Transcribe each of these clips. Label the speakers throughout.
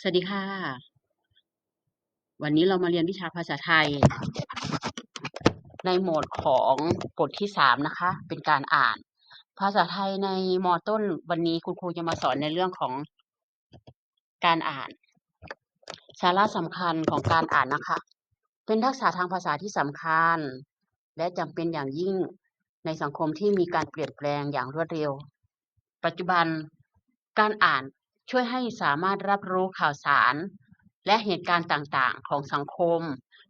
Speaker 1: สวัสดีค่ะ วันนี้เรามาเรียนวิชาภาษาไทย ในโหมดของบทที่สามนะคะ เป็นการอ่าน ภาษาไทยในมอต้นวันนี้คุณครูจะมาสอนในเรื่องของการอ่าน สาระสำคัญของการอ่านนะคะ เป็นทักษะทางภาษาที่สำคัญ และจำเป็นอย่างยิ่งในสังคมที่มีการเปลี่ยนแปลงอย่างรวดเร็ว ปัจจุบันการอ่าน ช่วยให้สามารถรับรู้ข่าวสาร และเหตุการณ์ต่างๆ ของสังคม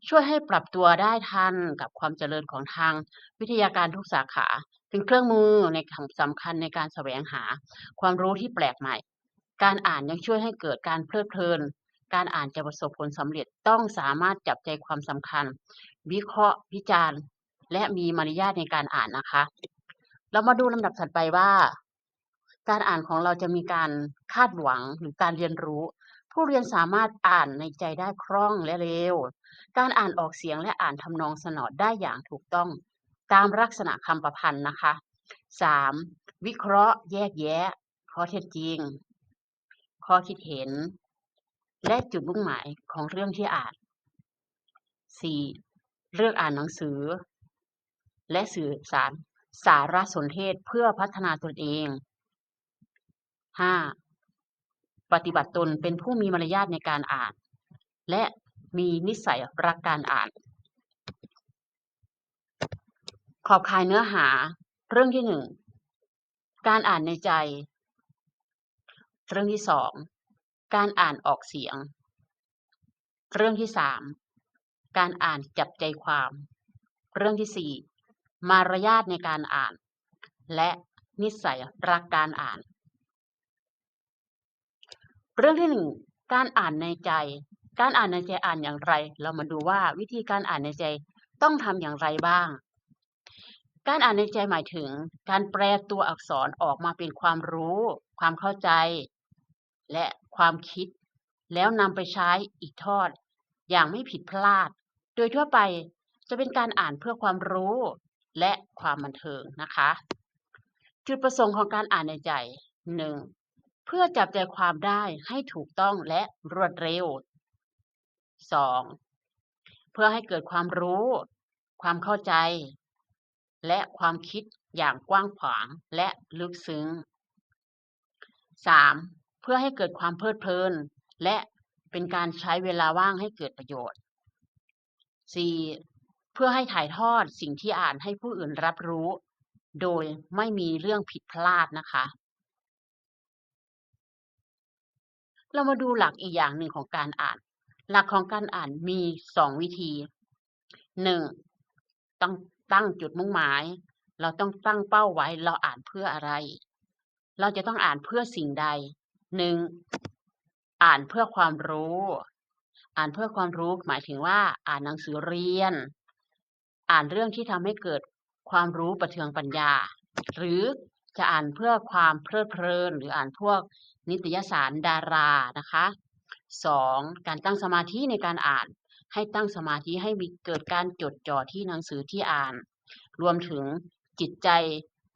Speaker 1: ช่วยให้ปรับตัวได้ทันกับความเจริญของทางวิทยาการทุกสาขา เป็นเครื่องมือในสำคัญในการแสวงหา ความรู้ที่แปลกใหม่ การอ่านยังช่วยให้เกิดการเพลิดเพลิน การอ่านจะประสบผลสำเร็จต้องสามารถจับใจความสำคัญ วิเคราะห์ วิจารณ์ และมีมารยาทในการอ่านนะคะ เรามาดูลำดับถัดไปว่า การอ่านของเราจะมีการคาดหวังหรือการเรียนรู้ ผู้เรียนสามารถอ่านในใจได้คล่องและเร็ว การอ่านออกเสียงและอ่านทำนองสนอดได้อย่างถูกต้องตามลักษณะคำประพันธ์นะคะ 3. วิเคราะห์แยกแยะ ข้อเท็จจริง ข้อคิดเห็น และจุดมุ่งหมายของเรื่องที่อ่าน 4. เลือกอ่านหนังสือ และสื่อสารสารสนเทศเพื่อพัฒนาตนเอง 5. ปฏิบัติตนเป็นผู้มีมารยาทในการอ่าน และมีนิสัยรักการอ่าน ขอบข่ายเนื้อหาเรื่องที่หนึ่งการอ่านในใจ เรื่องที่สองการอ่านออกเสียง เรื่องที่สามการอ่านจับใจความ เรื่องที่สี่มารยาทในการอ่าน และนิสัยรักการอ่าน เรื่องที่หนึ่งการอ่านในใจ การอ่านในใจอ่านอย่างไร เรามาดูว่าวิธีการอ่านในใจต้องทำอย่างไรบ้าง การอ่านในใจหมายถึง การแปลตัวอักษรออกมาเป็นความรู้ ความเข้าใจ และความคิด แล้วนำไปใช้อีกทอด อย่างไม่ผิดพลาด โดยทั่วไปจะเป็นการอ่านเพื่อความรู้และความบันเทิงนะคะ จุดประสงค์ของการอ่านในใจ 1. เพื่อจับใจความได้ให้ถูกต้องและรวดเร็ว 2. เพื่อให้เกิดความรู้ ความเข้าใจ และความคิดอย่างกว้างขวางและลึกซึ้ง 3. เพื่อให้เกิดความเพลิดเพลิน และเป็นการใช้เวลาว่างให้เกิดประโยชน์ 4. เพื่อให้ถ่ายทอดสิ่งที่อ่านให้ผู้อื่นรับรู้ โดยไม่มีเรื่องผิดพลาดนะคะ เรามาดูหลักอีกอย่างหนึ่งของการอ่าน หลักของการอ่านมีสองวิธีหนึ่งต้องตั้งจุดมุ่งหมาย เราต้องตั้งเป้าไว้ เราอ่านเพื่ออะไร เราจะต้องอ่านเพื่อสิ่งใดหนึ่งอ่านเพื่อความรู้ อ่านเพื่อความรู้หมายถึงว่า อ่านหนังสือเรียน อ่านเรื่องที่ทำให้เกิดความรู้ประเทืองปัญญา หรือ จะอ่านเพื่อความเพลิดเพลิน หรืออ่านพวกนิตยสารดารานะคะสองการตั้งสมาธิในการอ่าน ให้ตั้งสมาธิให้มีเกิดการจดจ่อที่หนังสือที่อ่าน รวมถึงจิตใจ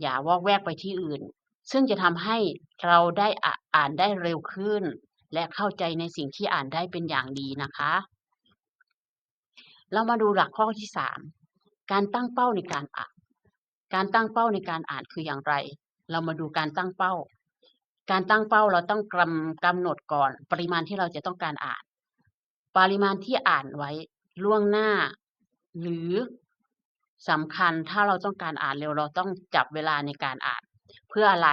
Speaker 1: อย่าวอกแวกไปที่อื่น ซึ่งจะทำให้เราได้อ่านได้เร็วขึ้น และเข้าใจในสิ่งที่อ่านได้เป็นอย่างดีนะคะ เรามาดูหลักข้อที่สามการตั้งเป้าในการอ่าน การตั้งเป้าในการอ่านคืออย่างไร เรามาดูการตั้งเป้า การตั้งเป้าเราต้องกำกำหนดก่อน ปริมาณที่เราจะต้องการอ่าน ปริมาณที่อ่านไว้ล่วงหน้า หรือสำคัญถ้าเราต้องการอ่านเร็วเราต้องจับเวลาในการอ่าน เพื่ออะไร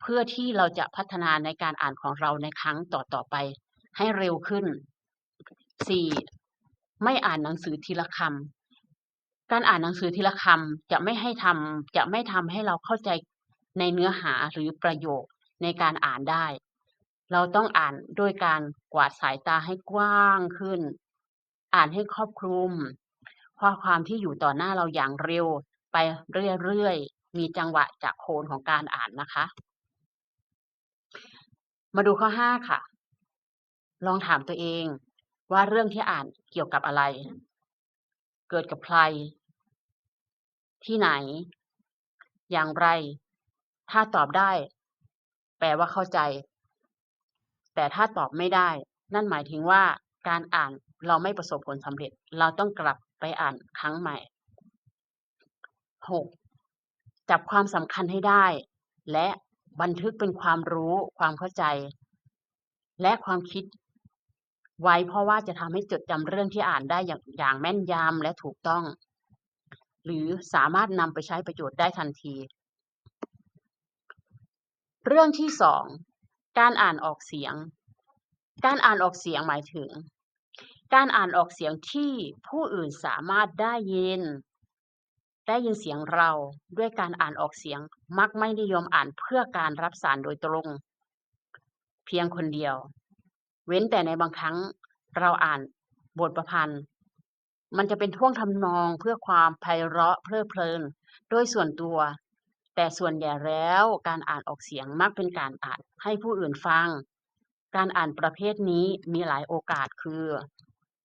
Speaker 1: เพื่อที่เราจะพัฒนาในการอ่านของเราในครั้งต่อๆไป ให้เร็วขึ้น 4. ไม่อ่านหนังสือทีละคำการอ่านหนังสือทีละคำจะไม่ให้ทำจะไม่ทำให้เราเข้าใจ ในเนื้อหาหรือประโยคในการอ่านได้ เราต้องอ่านด้วยการกวาดสายตาให้กว้างขึ้น อ่านให้ครอบคลุมข้อความที่อยู่ต่อหน้าเราอย่างเร็วไปเรื่อยๆ มีจังหวะจากโคนของการอ่านนะคะ มาดูข้อห้าค่ะ ลองถามตัวเองว่าเรื่องที่อ่านเกี่ยวกับอะไร เกิดกับใคร ที่ไหน อย่างไร ถ้าตอบได้ แปลว่าเข้าใจ แต่ถ้าตอบไม่ได้ นั่นหมายถึงว่าการอ่านเราไม่ประสบผลสำเร็จ เราต้องกลับไปอ่านครั้งใหม่ 6. จับความสำคัญให้ได้ และบันทึกเป็นความรู้ความเข้าใจ และความคิด ไว้เพราะว่าจะทำให้จดจำเรื่องที่อ่านได้อย่างอย่างแม่นยำและถูกต้อง หรือสามารถนำไปใช้ประโยชน์ได้ทันที เรื่องที่สองการอ่านออกเสียง การอ่านออกเสียงหมายถึง การอ่านออกเสียงที่ผู้อื่นสามารถได้ยิน ได้ยินเสียงเราด้วยการอ่านออกเสียงมักไม่นิยมอ่านเพื่อการรับสารโดยตรง เพียงคนเดียว เว้นแต่ในบางครั้งเราอ่านบทประพันธ์ มันจะเป็นท่วงทำนองเพื่อความไพเราะเพลิดเพลิน โดยส่วนตัว แต่ส่วนใหญ่แล้วการอ่านออกเสียงมักเป็นการอ่านให้ผู้อื่นฟัง การอ่านประเภทนี้มีหลายโอกาสคือ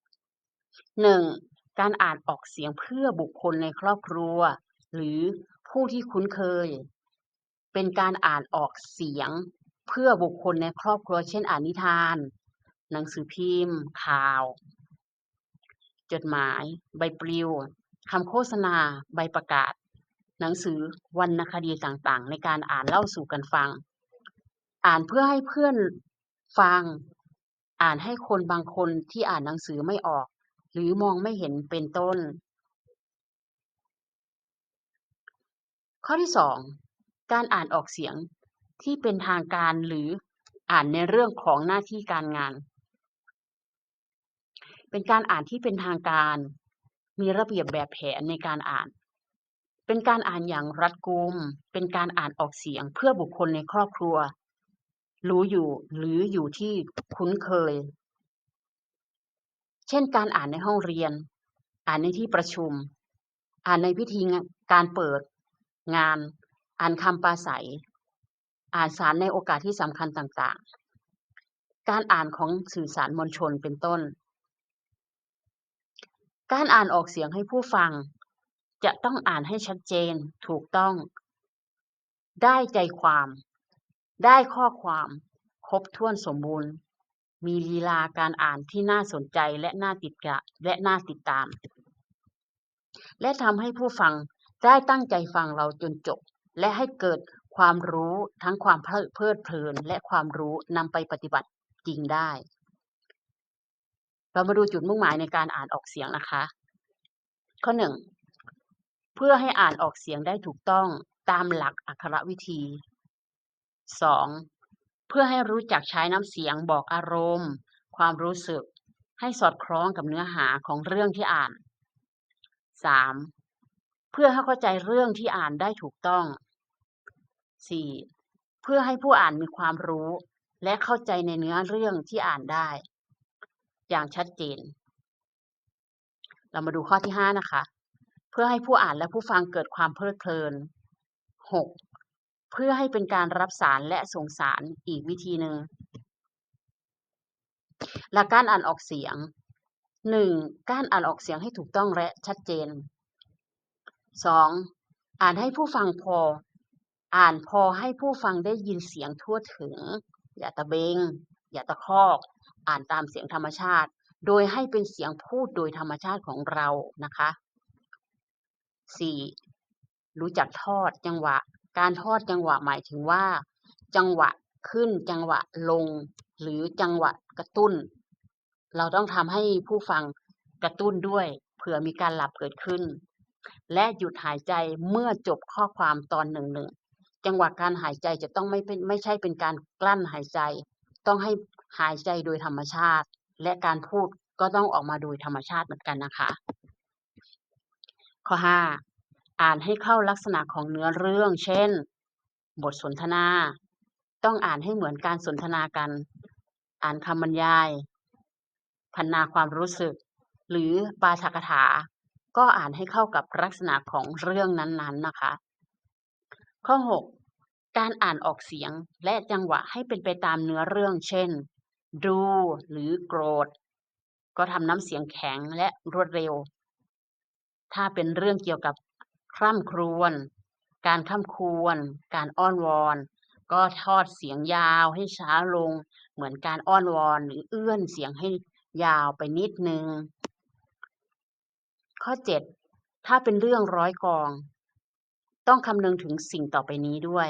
Speaker 1: 1. การอ่านออกเสียงเพื่อบุคคลในครอบครัว หรือผู้ที่คุ้นเคย เป็นการอ่านออกเสียงเพื่อบุคคลในครอบครัว เช่นอ่านนิทาน หนังสือพิมพ์ ข่าว จดหมาย ใบปลิวคำโฆษณา ใบประกาศ หนังสือวรรณคดีต่างๆ ในการอ่านเล่าสู่กันฟัง อ่านเพื่อให้เพื่อนฟัง อ่านให้คนบางคนที่อ่านหนังสือไม่ออก หรือมองไม่เห็นเป็นต้น ข้อที่สองการอ่านออกเสียงที่เป็นทางการหรืออ่านในเรื่องของหน้าที่การงาน เป็นการอ่านที่เป็นทางการ มีระเบียบแบบแผนในการอ่าน เป็นการอ่านอย่างรัดกุม เป็นการอ่านออกเสียงเพื่อบุคคลในครอบครัว รู้อยู่หรืออยู่ที่คุ้นเคย เช่นการอ่านในห้องเรียน อ่านในที่ประชุม อ่านในพิธีการเปิด งาน อ่านคำปราศัย อ่านสารในโอกาสที่สำคัญต่างๆ การอ่านของสื่อสารมวลชนเป็นต้น การอ่านออกเสียงให้ผู้ฟัง จะต้องอ่านให้ชัดเจน ถูกต้อง ได้ใจความ ได้ข้อความ ครบถ้วนสมบูรณ์ มีลีลาการอ่านที่น่าสนใจและน่าติดกะและน่าติดตาม และทำให้ผู้ฟังได้ตั้งใจฟังเราจนจบ และให้เกิดความรู้ทั้งความเพลิดเพลิดเพลินและความรู้นำไปปฏิบัติจริงได้ เรามาดูจุดมุ่งหมายในการอ่านออกเสียงนะคะ ข้อหนึ่ง เพื่อให้อ่านออกเสียงได้ถูกต้องตามหลักอักขรวิธี 2. เพื่อให้รู้จักใช้น้ำเสียงบอกอารมณ์ ความรู้สึก ให้สอดคล้องกับเนื้อหาของเรื่องที่อ่าน 3. เพื่อให้เข้าใจเรื่องที่อ่านได้ถูกต้อง 4. เพื่อให้ผู้อ่านมีความรู้ และเข้าใจในเนื้อเรื่องที่อ่านได้ อย่างชัดเจน เรามาดูข้อที่ 5 นะคะ เพื่อให้ผู้อ่านและผู้ฟังเกิดความเพลิดเพลิน 6. เพื่อให้เป็นการรับสารและส่งสารอีกวิธีหนึ่งหลักการอ่านออกเสียง 1. การอ่านออกเสียงให้ถูกต้องและชัดเจน 2. อ่านให้ผู้ฟังพอ อ่านพอให้ผู้ฟังได้ยินเสียงทั่วถึง อย่าตะเบง อย่าตะคอก อ่านตามเสียงธรรมชาติ โดยให้เป็นเสียงพูดโดยธรรมชาติของเรานะคะ 4. รู้จักทอดจังหวะ การทอดจังหวะหมายถึงว่า จังหวะขึ้นจังหวะลง หรือจังหวะกระตุ้น เราต้องทำให้ผู้ฟังกระตุ้นด้วย เผื่อมีการหลับเกิดขึ้น และหยุดหายใจเมื่อจบข้อความตอนหนึ่งหนึ่งจังหวะการหายใจจะต้องไม่เป็นไม่ใช่เป็นการกลั้นหายใจ ต้องให้หายใจโดยธรรมชาติ และการพูดก็ต้องออกมาโดยธรรมชาติเหมือนกันนะคะ ข้อ 5 อ่านให้เข้าลักษณะของเนื้อเรื่อง เช่น บทสนทนา ต้องอ่านให้เหมือนการสนทนากัน อ่านคำบรรยายพรรณนาความรู้สึก หรือปาฐกถา ก็อ่านให้เข้ากับลักษณะของเรื่องนั้นๆนะคะ ข้อ 6 การอ่านออกเสียงและจังหวะให้เป็นไปตามเนื้อเรื่อง เช่น ดูหรือโกรธ ก็ทำน้ำเสียงแข็งและรวดเร็ว ถ้าเป็นเรื่องเกี่ยวกับคร่ำครวญ การคร่ำควรการอ้อนวอน ก็ทอดเสียงยาวให้ช้าลง เหมือนการอ้อนวอนหรือเอื้อนเสียงให้ยาวไปนิดนึง ข้อ 7 ถ้าเป็นเรื่องร้อยกอง ต้องคำนึงถึงสิ่งต่อไปนี้ด้วย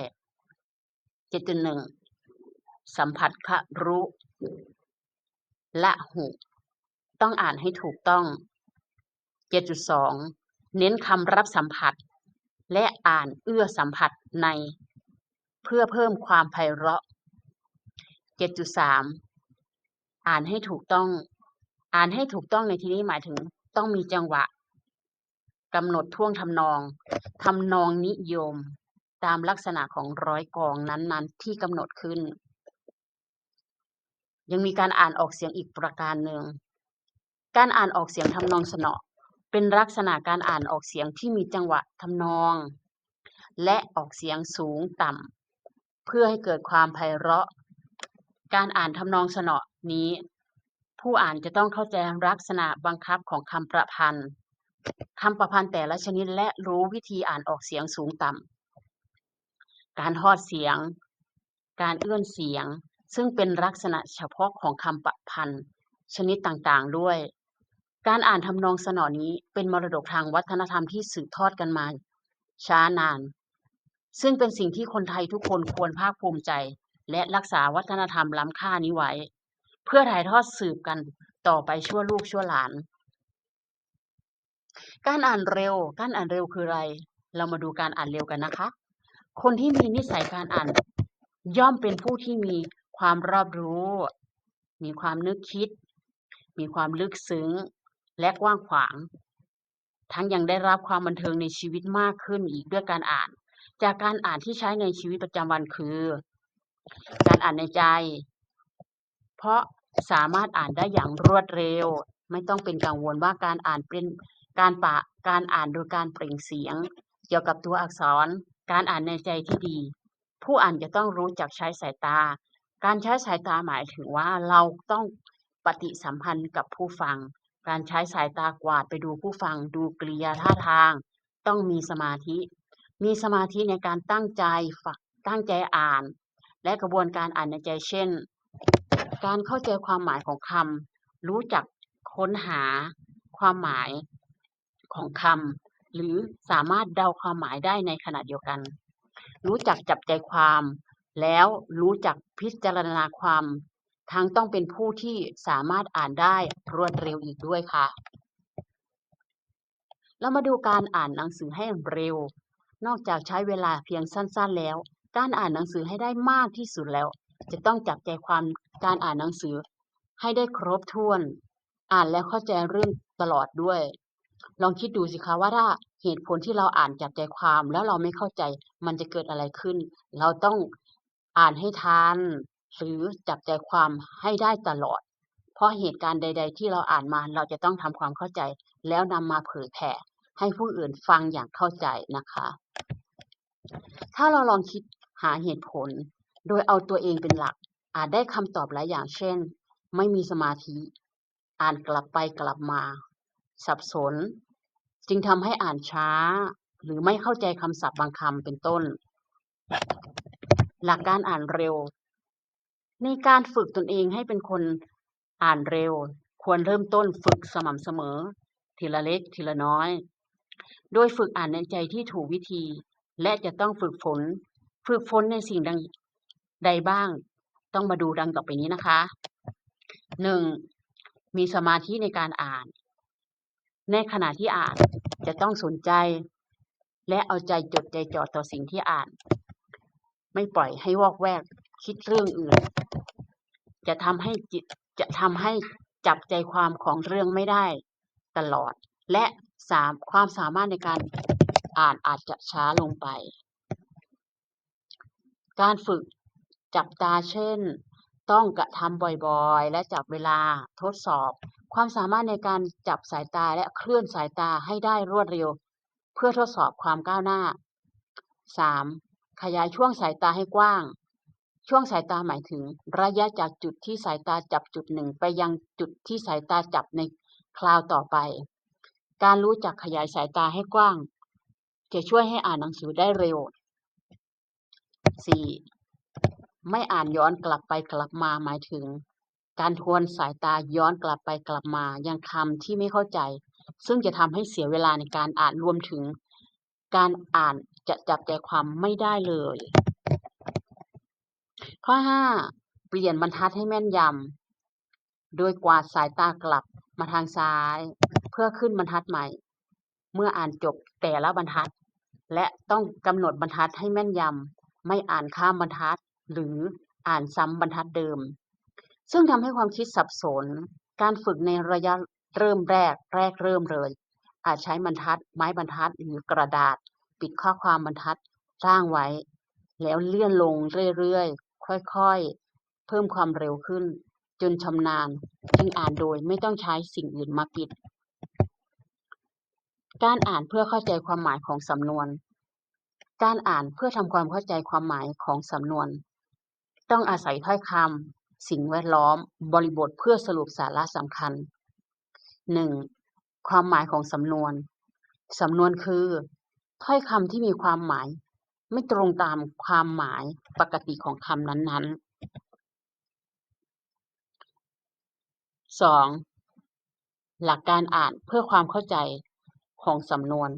Speaker 1: 7.1 สัมผัสคะรู้และหูต้องอ่านให้ถูกต้อง 7.2 เน้นคำรับสัมผัส และอ่านเอื้อสัมผัสใน เพื่อเพิ่มความไพเราะ 7.3 อ่านให้ถูกต้อง อ่านให้ถูกต้องในที่นี้หมายถึงต้องมีจังหวะกำหนดท่วงทำนองทำนองนิยม ตามลักษณะของร้อยกองนั้นๆ ที่กำหนดขึ้น ยังมีการอ่านออกเสียงอีกประการหนึ่ง การอ่านออกเสียงทำนองสนอ เป็นลักษณะการอ่านออกเสียงที่มีจังหวะทำนอง และออกเสียงสูงต่ำเพื่อให้เกิดความไพเราะ การอ่านทำนองสนอนี้ ผู้อ่านจะต้องเข้าใจลักษณะบังคับของคำประพันธ์คำประพันธ์แต่ละชนิดและรู้วิธีอ่านออกเสียงสูงต่ำการทอดเสียง การเอื้อนเสียง ซึ่งเป็นลักษณะเฉพาะของคำประพันธ์ชนิดต่างๆด้วย การอ่านทำนองสนอนี้เป็นมรดกทางวัฒนธรรมที่สืบทอดกันมา ช้านาน ซึ่งเป็นสิ่งที่คนไทยทุกคนควรภาคภูมิใจ และรักษาวัฒนธรรมล้ำค่านี้ไว้ เพื่อถ่ายทอดสืบกันต่อไปชั่วลูกชั่วหลาน การอ่านเร็ว การอ่านเร็วคืออะไร เรามาดูการอ่านเร็วกันนะคะ คนที่มีนิสัยการอ่าน ย่อมเป็นผู้ที่มีความรอบรู้ มีความนึกคิด มีความลึกซึ้ง และกว้างขวาง ทั้งยังได้รับความบันเทิงในชีวิตมากขึ้นอีกด้วยการอ่าน จากการอ่านที่ใช้ในชีวิตประจำวันคือ การอ่านในใจ เพราะสามารถอ่านได้อย่างรวดเร็ว ไม่ต้องเป็นกังวลว่าการอ่านเป็นการปะการอ่านโดยการเปล่งเสียง เกี่ยวกับตัวอักษร การอ่านในใจที่ดี ผู้อ่านจะต้องรู้จักใช้สายตา การใช้สายตาหมายถึงว่าเราต้องปฏิสัมพันธ์กับผู้ฟัง การใช้สายตากวาดไปดูผู้ฟังดูกริยาท่าทาง ต้องมีสมาธิ มีสมาธิในการตั้งใจฝักตั้งใจอ่าน และกระบวนการอ่านในใจเช่น การเข้าใจความหมายของคำรู้จักค้นหาความหมายของคำหรือสามารถเดาความหมายได้ในขณะเดียวกัน รู้จักจับใจความ แล้วรู้จักพิจารณาความ ทั้งต้องเป็นผู้ที่สามารถอ่านได้รวดเร็วอีกด้วยค่ะ เรามาดูการอ่านหนังสือให้เร็ว นอกจากใช้เวลาเพียงสั้น ๆ แล้ว การอ่านหนังสือให้ได้มากที่สุดแล้ว จะต้องจับใจความการอ่านหนังสือให้ได้ครบถ้วน อ่านแล้วเข้าใจเรื่องตลอดด้วย ลองคิดดูสิคะว่าถ้าเหตุผลที่เราอ่านจับใจความแล้วเราไม่เข้าใจ มันจะเกิดอะไรขึ้น เราต้องอ่านให้ทัน หรือจับใจความให้ได้ตลอด เพราะเหตุการณ์ใด ๆ ที่เราอ่านมาเราจะต้องทำความเข้าใจ แล้วนำมาเผยแผ่ให้ผู้อื่นฟังอย่างเข้าใจนะคะ ถ้าเราลองคิดหาเหตุผล โดยเอาตัวเองเป็นหลัก อาจได้คำตอบหลายอย่างเช่น ไม่มีสมาธิ อ่านกลับไปกลับมา สับสน จึงทำให้อ่านช้า หรือไม่เข้าใจคำศัพท์บางคำเป็นต้น หลักการอ่านเร็ว ในการฝึกตนเองให้เป็นคนอ่านเร็ว ควรเริ่มต้นฝึกสม่ำเสมอ ทีละเล็กทีละน้อย โดยฝึกอ่านในใจที่ถูกวิธี และจะต้องฝึกฝน ฝึกฝนในสิ่งดังใดบ้าง ต้องมาดูดังต่อไปนี้นะคะ 1. มีสมาธิในการอ่าน ในขณะที่อ่านจะต้องสนใจ และเอาใจจดใจจ่อต่อสิ่งที่อ่าน ไม่ปล่อยให้วอกแวก คิดเรื่องอื่น จะทำให้จิตจะทำให้จับใจความของเรื่องไม่ได้ตลอด และสามความสามารถในการอ่านอาจจะช้าลงไป การฝึกจับตาเช่น ต้องกระทำบ่อยๆ และจับเวลาทดสอบ ความสามารถในการจับสายตาและเคลื่อนสายตาให้ได้รวดเร็ว เพื่อทดสอบความก้าวหน้า 3. ขยายช่วงสายตาให้กว้าง ช่วงสายตาหมายถึง ระยะจากจุดที่สายตาจับจุดหนึ่งไปยังจุดที่สายตาจับในคราวต่อไป การรู้จักขยายสายตาให้กว้าง จะช่วยให้อ่านหนังสือได้เร็ว 4. ไม่อ่านย้อนกลับไปกลับมาหมายถึง การทวนสายตาย้อนกลับไปกลับมายังคำที่ไม่เข้าใจ ซึ่งจะทำให้เสียเวลาในการอ่านรวมถึง การอ่านจะจับใจความไม่ได้เลย ข้อ 5 เปลี่ยนบรรทัดให้แม่นยำ โดยกวาดสายตากลับมาทางซ้าย เพื่อขึ้นบรรทัดใหม่ เมื่ออ่านจบแต่ละบรรทัด และต้องกำหนดบรรทัดให้แม่นยำ ไม่อ่านข้ามบรรทัด หรืออ่านซ้ำบรรทัดเดิม ซึ่งทำให้ความคิดสับสน การฝึกในระยะเริ่มแรกแรกเริ่มเลย อาจใช้บรรทัด ไม้บรรทัดหรือกระดาษ ปิดข้อความบรรทัดร่างไว้ แล้วเลื่อนลงเรื่อยๆ ค่อยๆ เพิ่มความเร็วขึ้น จนชำนาญ จึงอ่านโดยไม่ต้องใช้สิ่งอื่นมาปิด การอ่านเพื่อเข้าใจความหมายของสำนวน การอ่านเพื่อทำความเข้าใจความหมายของสำนวน ต้องอาศัยถ้อยคำสิ่งแวดล้อม บริบทเพื่อสรุปสาระสำคัญ 1. ความหมายของสำนวน สำนวนคือ ถ้อยคำที่มีความหมาย ไม่ตรงตามความหมายปกติของคำนั้นๆ 2. หลักการอ่านเพื่อความเข้าใจของสำนวน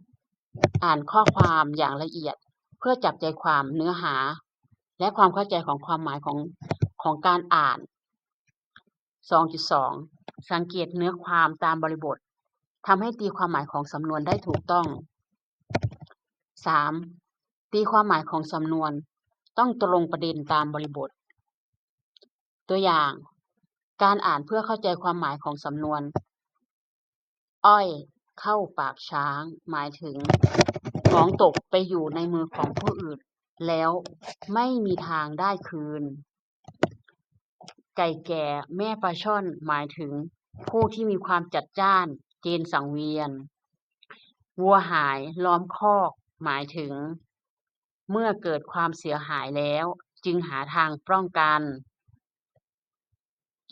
Speaker 1: 2.1 อ่านข้อความอย่างละเอียดเพื่อจับใจความเนื้อหา และความเข้าใจของความหมายของของการอ่าน 2.2 สังเกตเนื้อความตามบริบททำให้ตีความหมายของสำนวนได้ถูกต้อง 3. ตีความหมายของสำนวน ต้องตรงประเด็นตามบริบท ตัวอย่าง การอ่านเพื่อเข้าใจความหมายของสำนวน อ้อย เข้าปากช้าง หมายถึง ของตกไปอยู่ในมือของผู้อื่น แล้วไม่มีทางได้คืน ไก่แก่แม่ปลาช่อนหมายถึง ผู้ที่มีความจัดจ้าน เจนสังเวียนวัวหายล้อมคอก หมายถึง เมื่อเกิดความเสียหายแล้ว จึงหาทางป้องกัน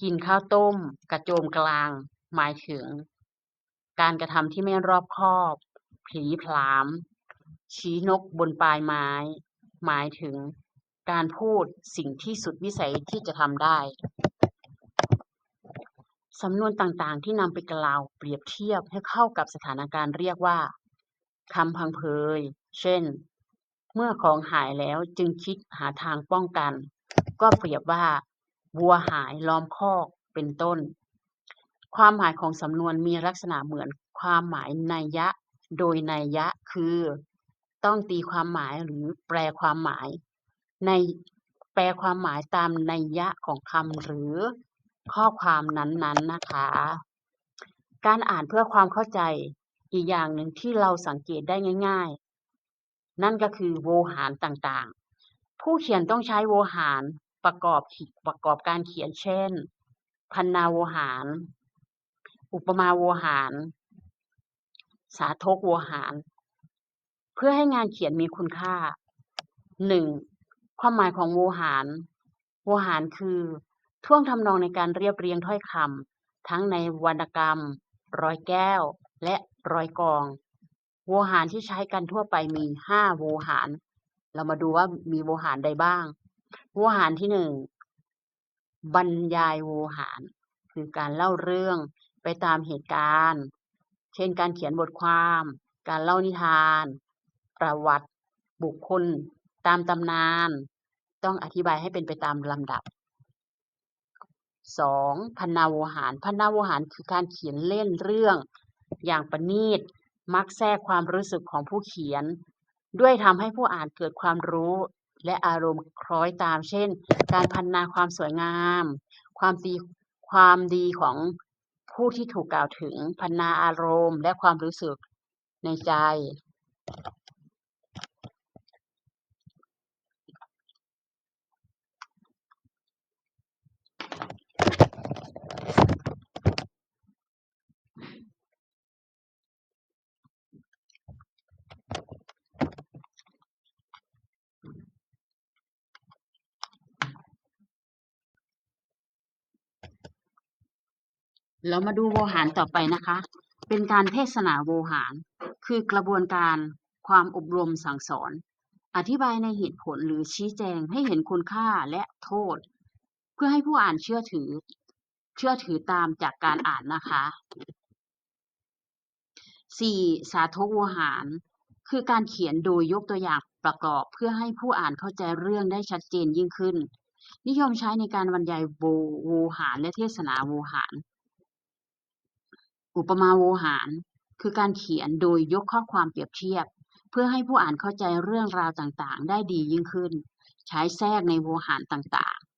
Speaker 1: กินข้าวต้ม กระโจมกลาง หมายถึง การกระทำที่ไม่รอบคอบ ผีผลาม ชี้นกบนปลายไม้ หมายถึง การพูดสิ่งที่สุดวิสัยที่จะทำได้สำนวนต่างๆ ที่นำไปกล่าวเปรียบเทียบให้เข้ากับสถานการณ์เรียกว่า คำพังเพย เช่น เมื่อของหายแล้วจึงคิดหาทางป้องกัน ก็เปรียบว่า วัวหายล้อมคอก เป็นต้น ความหมายของสำนวนมีลักษณะเหมือนความหมายนัยยะ โดยนัยยะคือ ต้องตีความหมายหรือแปลความหมาย ในแปลความหมายตามนัยยะของคำหรือข้อความนั้นๆนะคะ การอ่านเพื่อความเข้าใจ อีกอย่างหนึ่งที่เราสังเกตได้ง่าย ๆ นั่นก็คือโวหารต่างๆ ผู้เขียนต้องใช้โวหารประกอบขีประกอบการเขียนเช่น พันนาโวหาร อุปมาโวหาร สาธกโวหาร เพื่อให้งานเขียนมีคุณค่า 1. ความหมายของโวหาร โวหารคือท่วงทำนองในการเรียบเรียงถ้อยคำทั้งในวรรณกรรม ร้อยแก้ว และ ร้อยกอง โวหารที่ใช้กันทั่วไปมี5โวหาร เรามาดูว่ามีโวหารใดบ้าง โวหารที่หนึ่งบรรยายโวหาร คือการเล่าเรื่องไปตามเหตุการณ์ เช่นการเขียนบทความ การเล่านิทาน ประวัติ บุคคล ตามตำนาน ต้องอธิบายให้เป็นไปตามลำดับ 2. พันนาโวหารพันนาโวหารคือการเขียนเล่นเรื่อง อย่างประณีต มักแทรกความรู้สึกของผู้เขียน ด้วยทำให้ผู้อ่านเกิดความรู้ และอารมณ์คล้อยตาม เช่น การพันนาความสวยงาม ความดีความดีของผู้ที่ถูกกล่าวถึง พันนาอารมณ์ และความรู้สึกในใจ เรามาดูโวหารต่อไปนะคะ เป็นการเทศนาโวหาร คือกระบวนการความอบรมสั่งสอน อธิบายในเหตุผลหรือชี้แจงให้เห็นคุณค่าและโทษ เพื่อให้ผู้อ่านเชื่อถือ เชื่อถือตามจากการอ่านนะคะ 4. สาธกโวหาร คือการเขียนโดยยกตัวอย่างประกอบ เพื่อให้ผู้อ่านเข้าใจเรื่องได้ชัดเจนยิ่งขึ้น นิยมใช้ในการบรรยายโวโวหารและเทศนาโวหาร อุปมาโวหาร คือการเขียนโดยยกข้อความเปรียบเทียบ เพื่อให้ผู้อ่านเข้าใจเรื่องราวต่างๆ ได้ดียิ่งขึ้น ใช้แทรกในโวหารต่างๆ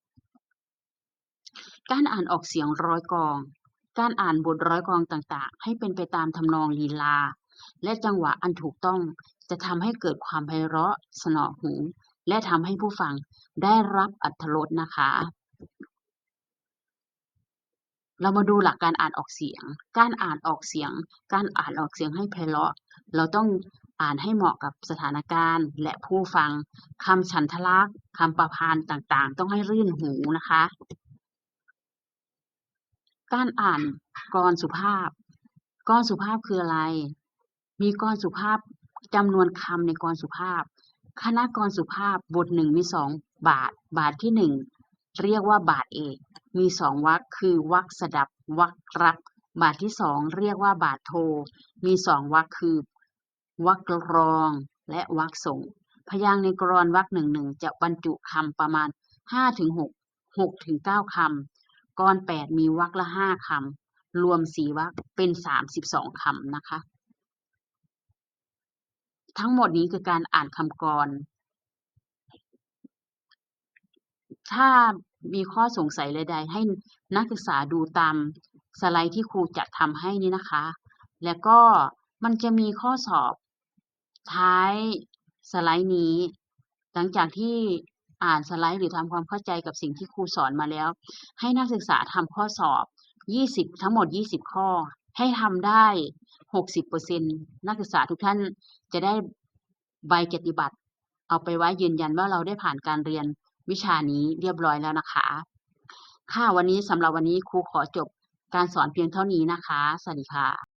Speaker 1: การอ่านออกเสียงร้อยกอง การอ่านบทร้อยกองต่างๆ ให้เป็นไปตามทำนองลีลา และจังหวะอันถูกต้องจะทำให้เกิดความไพเราะ สนอหู และทำให้ผู้ฟังได้รับอรรถรสนะคะ เรามาดูหลักการอ่านออกเสียง การอ่านออกเสียง การอ่านออกเสียงให้ไพเราะ เราต้องอ่านให้เหมาะกับสถานการณ์ และผู้ฟังคำฉันทลักษณ์คำประพันธ์ต่างๆ ต้องให้รื่นหูนะคะ การอ่านกรสุภาพ กรสุภาพคืออะไร มีกรสุภาพจำนวนคำในกรสุภาพ คณะกรสุภาพบทหนึ่งมีสองบาท บาทที่หนึ่ง เรียกว่าบาทเอก มีสองวรรค คือวรรคสดับ วรรครับ บาทที่สองเรียกว่าบาทโท มีสองวรรค คือวรรครอง และวรรคส่งพยางค์ในกรอนวรรคหนึ่งหนึ่งจะบรรจุคำประมาณห้าถึงหกหกถึงเก้าคำกรแปดมีวรรคละห้าคำรวมสี่วรรคเป็นสามสิบสองคำนะคะ ทั้งหมดนี้คือการอ่านคำกร ถ้ามีข้อสงสัยใดๆให้นักศึกษาดูตามสไลด์ที่ครูจัดทำให้นี่นะคะ แล้วก็มันจะมีข้อสอบท้ายสไลด์นี้ หลังจากที่อ่านสไลด์หรือทำความเข้าใจกับสิ่งที่ครูสอนมาแล้ว ให้นักศึกษาทำข้อสอบ 20 ทั้งหมด 20 ข้อ ให้ทำได้ 60%นักศึกษาทุกท่านจะได้ใบเกียรติบัตรเอาไปไว้ยืนยันว่าเราได้ผ่านการเรียน วิชานี้เรียบร้อยแล้วนะคะ ค่ะวันนี้สำหรับวันนี้ครูขอจบการสอนเพียงเท่านี้นะคะ สวัสดีค่ะ